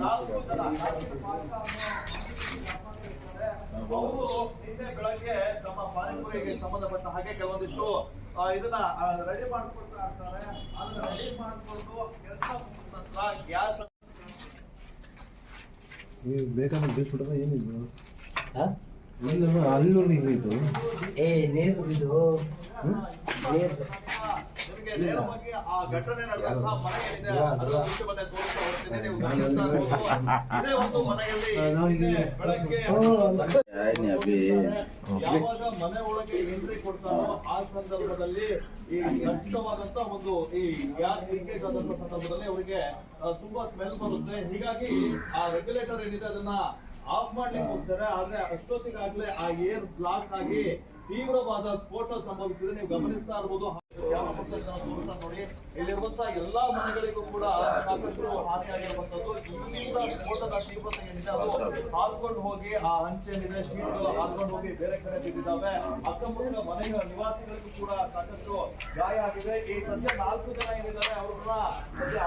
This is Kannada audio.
ನಾಲ್ಕು ಜನ ಅವರು ನಿನ್ನೆ ಬೆಳಗ್ಗೆ ತಮ್ಮ ಪಾನಿಪುರಿಗೆ ಸಂಬಂಧಪಟ್ಟ ಹಾಗೆ ಕೆಲವೊಂದಿಷ್ಟು ಇದನ್ನ ರೆಡಿ ಮಾಡ್ಕೊಳ್ತಾ ಇರ್ತಾರೆ ಅದನ್ನ ರೆಡಿ ಮಾಡ್ಕೊಂಡು ಕೆಲಸ ಮುಗಿದ ನಂತರ ಗ್ಯಾಸ್ ನೀವು ಬೇಕಾದ್ರೆ ಬೇಸ್ಬಿಟ್ರೆ ಏನಿದು? ಇಲ್ಲ ಏ ನೀರು ಇದು ನಿಮಗೆ ನೇರವಾಗಿ ಆ ಘಟನೆ ನಡೆದಂತಹ ಮನೆ ಏನಿದೆ ಅದರ ಯಾವಾಗ ಮನೆ ಒಳಗೆ ಎಂಟ್ರಿ ಕೊಡ್ತಾರೋ ಆ ಸಂದರ್ಭದಲ್ಲಿ ಈ ದಟ್ಟವಾದಂತ ಒಂದು ಈ ಗ್ಯಾಸ್ ಲೀಕೇಜ್ ಸಂದರ್ಭದಲ್ಲಿ ಅವರಿಗೆ ತುಂಬಾ ಸ್ಮೆಲ್ ಬರುತ್ತೆ. ಹೀಗಾಗಿ ಆ ರೆಗ್ಯುಲೇಟರ್ ಏನಿದೆ ಅದನ್ನ ಆಫ್ ಮಾಡ್ಲಿಕ್ಕೆ ಹೋಗ್ತಾರೆ. ಆದ್ರೆ ಅಷ್ಟೊತ್ತಿಗಾಗ್ಲೇ ಆ ಏರ್ ಬ್ಲಾಕ್ ಆಗಿ ತೀವ್ರವಾದ ಸ್ಫೋಟ ಸಂಭವಿಸಿದೆ. ನೀವು ಗಮನಿಸ್ತಾ ಇರಬಹುದು ನೋಡಿ ಇಲ್ಲಿರುವಂತಹ ಎಲ್ಲಾ ಮನೆಗಳಿಗೂ ಕೂಡ ಸಾಕಷ್ಟು ಹಾನಿಯಾಗಿರುವಂತದ್ದು ಇಲ್ಲಿಂದ ಸ್ಫೋಟದ ತೀವ್ರತೆ ಏನಿದೆ ಅದು ಹೋಗಿ ಆ ಹಂಚೇನಿದೆ ಶೀಟ್ಗಳು ಹಾರ್ಕೊಂಡು ಹೋಗಿ ಬೇರೆ ಕಡೆ ಬಿದ್ದಿದ್ದಾವೆ. ಅಕ್ಕಪಕ್ಕ ಮನೆಯ ನಿವಾಸಿಗಳಿಗೂ ಕೂಡ ಸಾಕಷ್ಟು ಗಾಯ ಆಗಿದೆ. ಈ ಸದ್ಯ ನಾಲ್ಕು ಜನ ಏನಿದ್ದಾರೆ, ಅವ್ರನ್ನ ಸದ್ಯ